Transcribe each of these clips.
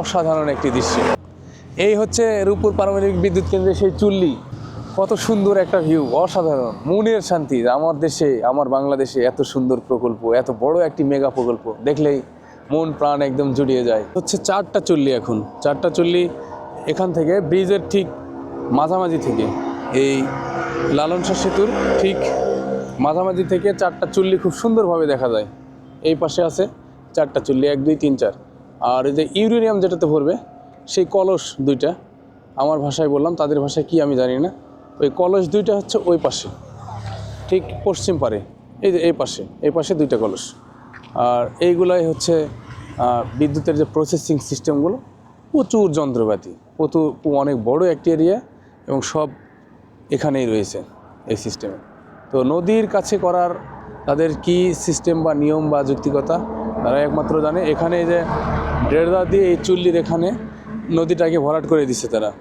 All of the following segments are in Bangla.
অসাধারণ একটি দৃশ্য। এই হচ্ছে রূপপুর পারমাণবিক বিদ্যুৎ কেন্দ্রের সেই চুল্লি। কত সুন্দর একটা ভিউ অসাধারণ। মনের শান্তি, আমার দেশে, আমার বাংলাদেশে এত সুন্দর প্রকল্প, এত বড় একটি মেগা প্রকল্প। দেখলেই মন, প্রাণ একদম জুড়িয়ে যায়। হচ্ছে চারটা চুল্লি এখন। চারটা চুল্লি এখান থেকে, ব্রিজের ঠিক মাঝামাঝি থেকে। এই লালন শাহ সেতুর ঠিক মাঝামাঝি থেকে চারটা চুল্লি খুব সুন্দরভাবে দেখা যায়। এই পাশে আছে চারটা চুল্লি, এক, দুই, তিন, চার। আর এই যে ইউরেনিয়াম যেটাতে ভরবে, সেই কলস দুইটা, আমার ভাষায় বললাম, তাদের ভাষায় কি আমি জানি না, ওই কলস দুইটা হচ্ছে ওই পাশে, ঠিক পশ্চিম পারে, এই যে এই পাশে এই পাশে দুইটা কলস। আর এইগুলাই হচ্ছে বিদ্যুতের যে প্রসেসিং সিস্টেমগুলো প্রচুর যন্ত্রপাতি, প্রচুর, অনেক বড় একটি এরিয়া এবং সব এখানেই রয়েছে এই সিস্টেমে তো নদীর কাছে করার তাদের কি সিস্টেম বা নিয়ম বা যুক্তিকতা, তারা একমাত্র জানে। এখানে যে ডেড়দা দিয়ে এই চুল্লির এখানে নদীটাকে ভরাট করে দিচ্ছে তারা।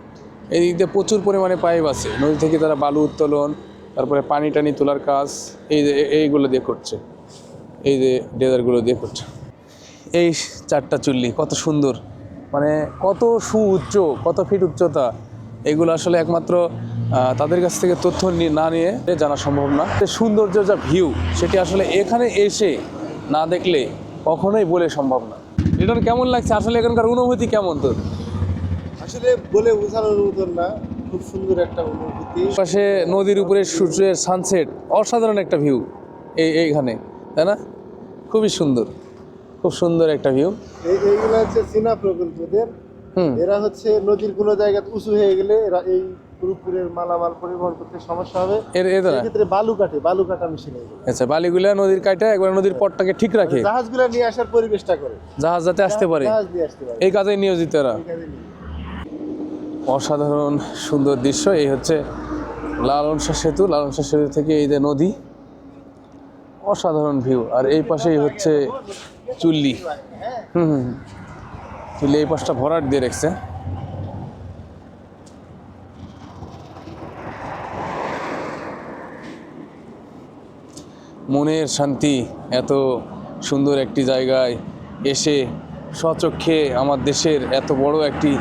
এই দিক দিয়ে প্রচুর পরিমাণে পাইপ আছে। নদী থেকে তারা বালু উত্তোলন, তারপরে পানি টানি তোলার কাজ, এই যে এইগুলো দিয়ে করছে। এই যে ডেজারগুলো দিয়ে করছে। এই চারটা চুল্লি কত সুন্দর। মানে কত সুউচ্চ, কত ফিট উচ্চতা। এগুলো আসলে একমাত্র তাদের কাছ থেকে তথ্য নি- না নিয়ে জানা সম্ভব না। সৌন্দর্য যা ভিউ সেটি আসলে এখানে এসে না দেখলে কখনোই বলে সম্ভব না। এটা কেমন লাগছে? আসলে এখানকার অনুভূতি কেমন তোর? আসলে বলে বোঝানোর মতন না খুব সুন্দর একটা অনুভূতি। পাশে নদীর উপরে সূর্যের সানসেট অসাধারণ একটা ভিউ এই এইখানে তাই না? খুবই সুন্দর খুব সুন্দর একটা ভিউ এই এইগুলো হচ্ছে চীনা প্রকল্পদের। হুম। এরা হচ্ছে নদীর কোনো জায়গা উঁচু হয়ে গেলে এরা এই পুরোপুরের মালামাল পরিবহন করতে সমস্যা হবে। এর এদের সেক্ষেত্রে বালু কাটে বালু কাটা মেশিন আচ্ছা বালিগুলা নদীর কাটা একবার নদীর পটটাকে ঠিক রাখে। জাহাজগুলো নিয়ে আসার পরিবেশটা করে। জাহাজ যাতে আসতে পারে। জাহাজ নিয়ে আসতে পারে। এই কাজে নিয়োজিত এরা। অসাধারণ সুন্দর দৃশ্য। এই হচ্ছে লালন শাহ সেতু। লালন শাহ সেতু থেকে এই যে নদী অসাধারণ ভিউ আর এই পাশেই হচ্ছে চুল্লি। হুম হুম হুম। চুল্লি এই পাশটা ভরাট দিয়ে রেখেছে। মনের শান্তি এত সুন্দর একটি জায়গায় এসে স্বচক্ষে আমার দেশের এত বড় একটি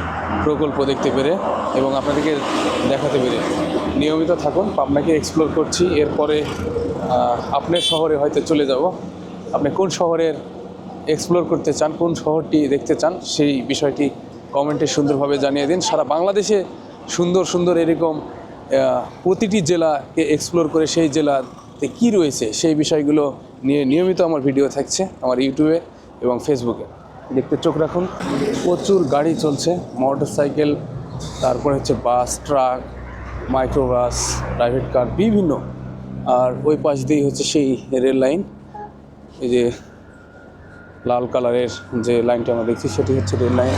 প্রকল্প দেখতে পেরে এবং আপনাদেরকে দেখাতে পেরে। নিয়মিত থাকুন আপনাকে এক্সপ্লোর করছি। এরপরে আপনার শহরে হয়তো চলে যাব। আপনি কোন শহরের এক্সপ্লোর করতে চান, কোন শহরটি দেখতে চান, সেই বিষয়টি কমেন্টে সুন্দরভাবে জানিয়ে দিন। সারা বাংলাদেশে সুন্দর সুন্দর এরকম প্রতিটি জেলাকে এক্সপ্লোর করে সেই জেলাতে কী রয়েছে সেই বিষয়গুলো নিয়ে নিয়মিত আমার ভিডিও থাকছে আমার ইউটিউবে এবং ফেসবুকে। দেখতে চোখ রাখুন। প্রচুর গাড়ি চলছে মোটর সাইকেল তারপরে হচ্ছে bus truck microbus private car বিভিন্ন। আর ওই পাশ দিয়েই হচ্ছে সেই রেল লাইন এই যে লাল কালারের যে লাইনটা আমরা দেখছি, সেটি হচ্ছে রেল লাইন